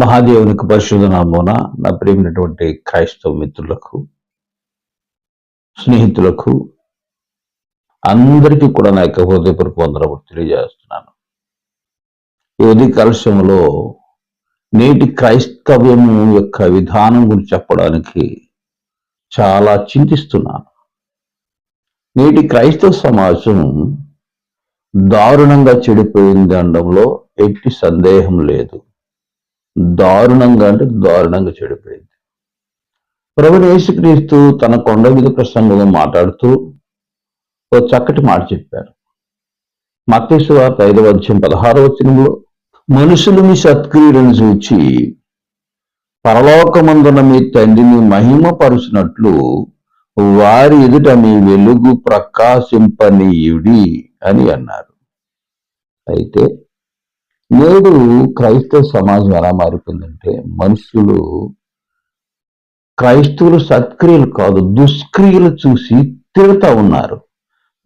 మహాదేవునికి పరిశుద్ధ నామోన నా ప్రేమైనటువంటి క్రైస్తవ మిత్రులకు స్నేహితులకు అందరికీ కూడా నా యొక్క హృదయపూర్వక వందనము తెలియజేస్తున్నాను. ఈ ఉదయ కలశంలో నేటి క్రైస్తవ్యం యొక్క విధానం గురించి చెప్పడానికి చాలా చింతిస్తున్నాను. నేటి క్రైస్తవ సమాజం దారుణంగా చెడిపోయింది అనడంలో ఎట్టి సందేహం లేదు. దారుణంగా అంటే దారుణంగా చెడిపోయింది. ప్రభు యేసుక్రీస్తు తన కొండ మీద ప్రసంగంలో మాట్లాడుతూ ఓ చక్కటి మాట చెప్పారు. మత్స్సు ఐదవ అధ్యాయం పదహారవ వచనంలో మనుషులు మీ సత్క్రియలను చూచి పరలోకమందున మీ తండ్రిని మహిమపరుచినట్లు వారి ఎదుట మీ వెలుగు ప్రకాశింపనీయుడి అని అన్నారు. అయితే నేడు క్రైస్తవ సమాజం ఎలా మారిపోయిందంటే మనుషులు క్రైస్తవులు సత్క్రియలు కాదు దుష్క్రియలు చూసి తిరుగుతా ఉన్నారు.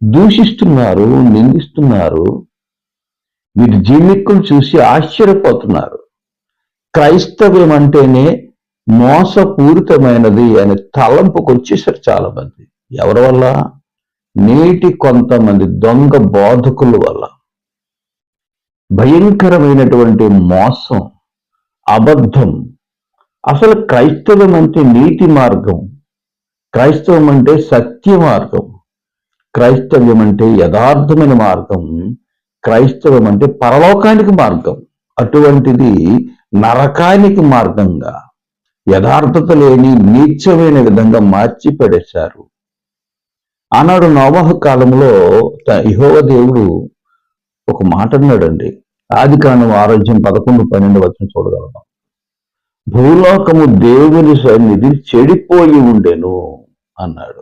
దూషిస్తున్నారు నిందిస్తున్నారు. వీటి జీవిక్కులు చూసి ఆశ్చర్యపోతున్నారు. క్రైస్తవ్యం అంటేనే మోసపూరితమైనది అని తలంపుకు వచ్చేసారు చాలా మంది ఎవరి వల్ల? నేటి కొంతమంది దొంగ బోధకుల వల్ల. భయంకరమైనటువంటి మోసం అబద్ధం. అసలు క్రైస్తవం అంటే నీతి మార్గం. క్రైస్తవం అంటే సత్య మార్గం. క్రైస్తవ్యం అంటే యథార్థమైన మార్గం. క్రైస్తవం అంటే పరలోకానికి మార్గం. అటువంటిది నరకానికి మార్గంగా యథార్థత లేని నీచమైన విధంగా మార్చి పడేశారు ఆనాడు నవహ కాలంలో యహోవ దేవుడు ఒక మాట అన్నాడండి. ఆది కాండం ఆరోగ్యం పదకొండు పన్నెండు వచ్చిన చూడగలము? భూలోకము దేవుని సన్నిధి చెడిపోయి ఉండెను అన్నాడు.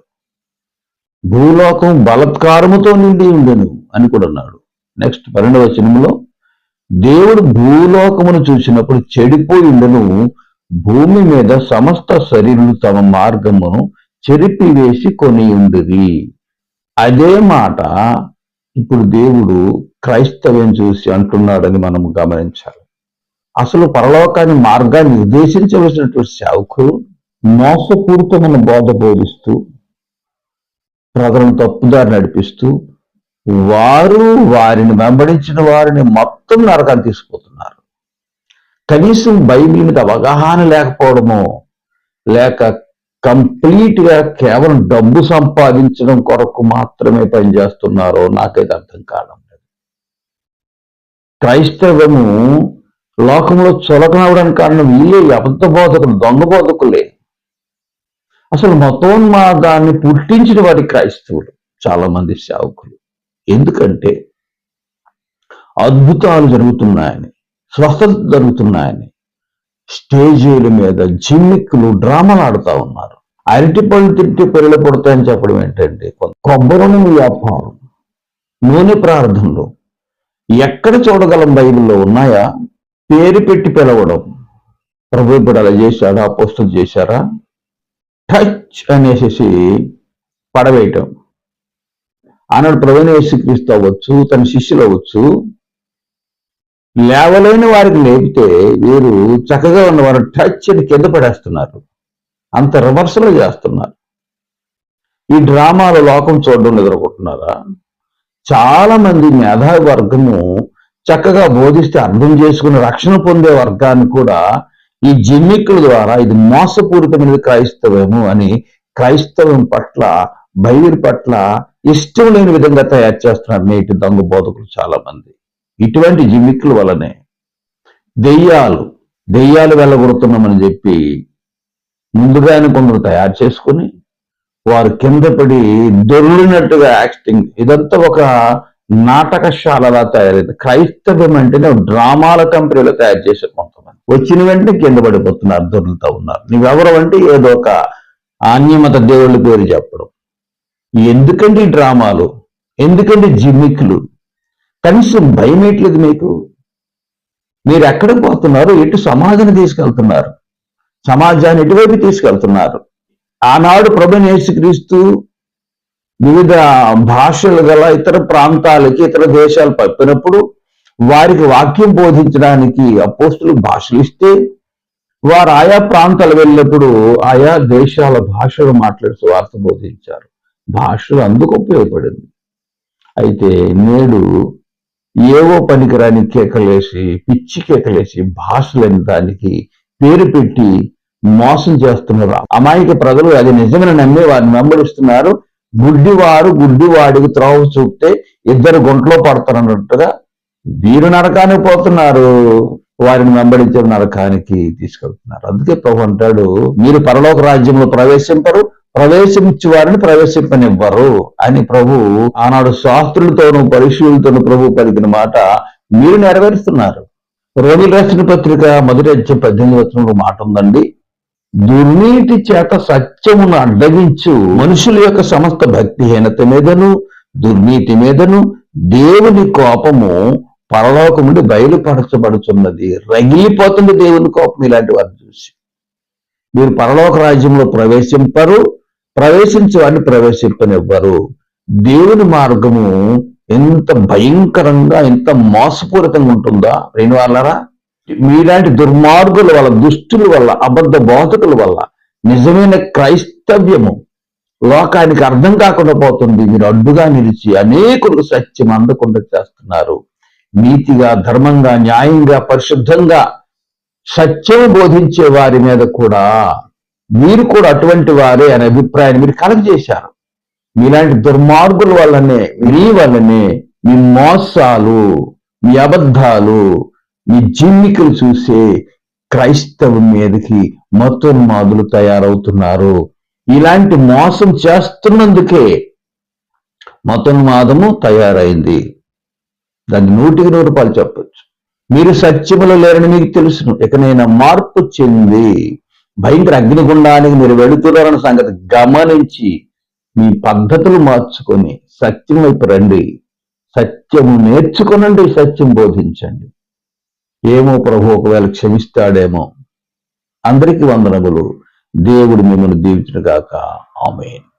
భూలోకం బలత్కారముతో నిండి ఉండెను అని కూడా అన్నాడు. నెక్స్ట్ పన్నెండవ వచనంలో దేవుడు భూలోకమును చూసినప్పుడు చెడిపోయి ఉండెను భూమి మీద సమస్త శరీరులు తమ మార్గమును చెరిపివేసి కొని ఉండేది అదే మాట ఇప్పుడు దేవుడు క్రైస్తవ్యం చూసి అంటున్నాడని మనం గమనించాలి. అసలు పరలోకాన్ని మార్గాన్ని నిర్దేశించవలసినటువంటి సేవకులు మోసపూరితమైన బోధ బోధిస్తూ ప్రజలను తప్పుదారి నడిపిస్తూ వారు వారిని వెంబడించిన వారిని మొత్తం నరకాన్ని తీసుకుపోతున్నారు. కనీసం బైబిల్ మీద అవగాహన లేకపోవడమో లేక కంప్లీట్గా కేవలం డబ్బు సంపాదించడం కొరకు మాత్రమే పనిచేస్తున్నారో నాకైతే అర్థం కావడం లేదు. క్రైస్తవము లోకంలో చులకనవడానికి కారణం వీళ్ళే అబద్ధ బోధకులు దొంగ బోధకులే. అసలు మతోన్మాదాన్ని పుట్టించిన వారి క్రైస్తవులు చాలా మంది సేవకులు. ఎందుకంటే అద్భుతాలు జరుగుతున్నాయని స్వస్థత జరుగుతున్నాయని స్టేజీల మీద జిమ్మిక్కులు డ్రామాలు ఆడుతూ ఉన్నారు. అరటి పళ్ళు తింటే పిల్లలు పుడతాయని చెప్పడం ఏంటంటే కొబ్బరి నూనె వ్యాపారం నూనె ప్రార్థనలు ఎక్కడ చూడగలం బైబిల్లో ఉన్నాయా? పేరు పెట్టి పిలవడం. ప్రభు ఇప్పుడు అలా చేశాడా? అపోస్తులు చేశారా? టచ్ అనేసి పడవేయటం. ఆనాడు ప్రభుని యేసుక్రీస్తు అవ్వచ్చు తన శిష్యులు అవ్వచ్చు లేవలేని వారికి లేపితే వీరు చక్కగా ఉన్నవారు టచ్ అని కింద పడేస్తున్నారు. అంత రివర్సల్ చేస్తున్నారు. ఈ డ్రామాలు లోకం చూడడం ఎదుర్కొంటున్నారా? చాలా మంది మేధావి వర్గము చక్కగా బోధిస్తే అర్థం చేసుకుని రక్షణ పొందే వర్గాన్ని కూడా ఈ జిమ్మిక్కుల ద్వారా ఇది మోసపూరితమైనది క్రైస్తవము అని క్రైస్తవం పట్ల బైబిల్ పట్ల ఇష్టం లేని విధంగా తయారు చేస్తున్నారు నేటి దొంగ బోధకులు చాలా మంది ఇటువంటి జిమ్మిక్కుల వలనే దెయ్యాలు దెయ్యాలు వెళ్ళగొడుతున్నామని చెప్పి ముందుగానే కొందరు తయారు చేసుకుని వారు కింద పడి దొర్లినట్టుగా యాక్టింగ్. ఇదంతా ఒక నాటకశాలలా తయారైంది. క్రైస్తవం అంటేనే డ్రామాల కంపెనీలో తయారు చేశారు కొంతమంది. వచ్చిన వెంటనే కింద పడిపోతున్నారు దొరుకుతూ ఉన్నారు. నువ్వెవరు అంటే ఏదో ఒక ఆన్యమత దేవుళ్ళ పేరు చెప్పడం. ఎందుకండి డ్రామాలు ఎందుకండి జిమ్మిక్లు కనీసం భయం ఏట్లేదు మీకు? మీరు ఎక్కడ పోతున్నారు? ఎటు సమాజాన్ని తీసుకెళ్తున్నారు? సమాజాన్ని ఎటువైపు తీసుకెళ్తున్నారు? ఆనాడు ప్రభు యేసుక్రీస్తు వివిధ భాషలు గల ఇతర ప్రాంతాలకి ఇతర దేశాలు పంపినప్పుడు వారికి వాక్యం బోధించడానికి అపోస్తులు భాషలు ఇస్తే వారు ఆయా ప్రాంతాలు వెళ్ళినప్పుడు ఆయా దేశాల భాషలు మాట్లాడి వార్త బోధించారు. భాషలు అందుకు ఉపయోగపడింది. అయితే నేడు ఏవో పనికిరాని కేకలేసి పిచ్చి కేకలేసి భాషలేని దానికి పేరు పెట్టి మోసం చేస్తున్నారు. అమాయక ప్రజలు అది నిజమని నమ్మి వారిని వెంబడిస్తున్నారు గుడ్డివారు గుడ్డివాడికి త్రోవ చూపితే ఇద్దరు గుంట్లో పడతారన్నట్టుగా వీరు నరకానికి పోతున్నారు. వారిని వెంబడించే నరకానికి తీసుకెళ్తున్నారు. అందుకే ప్రభు అంటాడు మీరు పరలోక రాజ్యంలో ప్రవేశింపరు ప్రవేశించి వారిని ప్రవేశింపనివ్వరు. అని ప్రభు ఆనాడు శాస్త్రులతోనూ పరిశీలతోనూ ప్రభు పలికిన మాట మీరు నెరవేరుస్తున్నారు. రోమిల్ రాసిన పత్రిక మొదటి అధ్యయ పద్దెనిమిది మాట ఉందండి. దుర్నీతి చేత సత్యమును అడ్డగించు మనుషుల యొక్క సమస్త భక్తిహీనత మీదను దుర్నీతి మీదను దేవుని కోపము పరలోకం నుండి బయలుపరచబడుచున్నది. రగిలిపోతుంది దేవుని కోపం. ఇలాంటి వారిని చూసి. మీరు పరలోక రాజ్యంలో ప్రవేశింపరు ప్రవేశించేవాడిని ప్రవేశింపనివ్వరు. దేవుని మార్గము ఎంత భయంకరంగా ఎంత మోసపూరితంగా ఉంటుందా? లేని వాళ్ళరా మీలాంటి దుర్మార్గుల వల్ల దుష్టుల వల్ల అబద్ధ బోధకుల వల్ల నిజమైన క్రైస్తవ్యము లోకానికి అర్థం కాకుండా పోతుంది. మీరు అడ్డుగా నిలిచి అనేకులకు సత్యం అందకుండా చేస్తున్నారు. నీతిగా ధర్మంగా న్యాయంగా పరిశుద్ధంగా సత్యం బోధించే వారి మీద కూడా మీరు కూడా అటువంటి వారే అనే అభిప్రాయాన్ని మీరు కలగజేశారు మీలాంటి దుర్మార్గుల వల్లనే మీ వల్లనే మీ మోసాలు మీ అబద్ధాలు మీ జిమ్మికలు చూసే క్రైస్తవం మీదకి మతోన్మాదులు తయారవుతున్నారు. ఇలాంటి మోసం చేస్తున్నందుకే మతోన్మాదము తయారైంది. దాన్ని నూటికి నూరు రూపాయలు చెప్పచ్చు. మీరు సత్యములో లేరని మీకు తెలుసును. ఇకనైనా మార్పు చెంది భయంకర అగ్నిగుండానికి మీరు వెళుతున్నారన్న సంగతి గమనించి మీ పద్ధతులు మార్చుకొని సత్యం వైపు రండి. సత్యము నేర్చుకునండి సత్యం బోధించండి. ఏమో ప్రభు ఒకవేళ క్షమిస్తాడేమో. అందరికీ వందనములు. దేవుడు మిమ్మల్ని దీవించుగాక ఆమెను.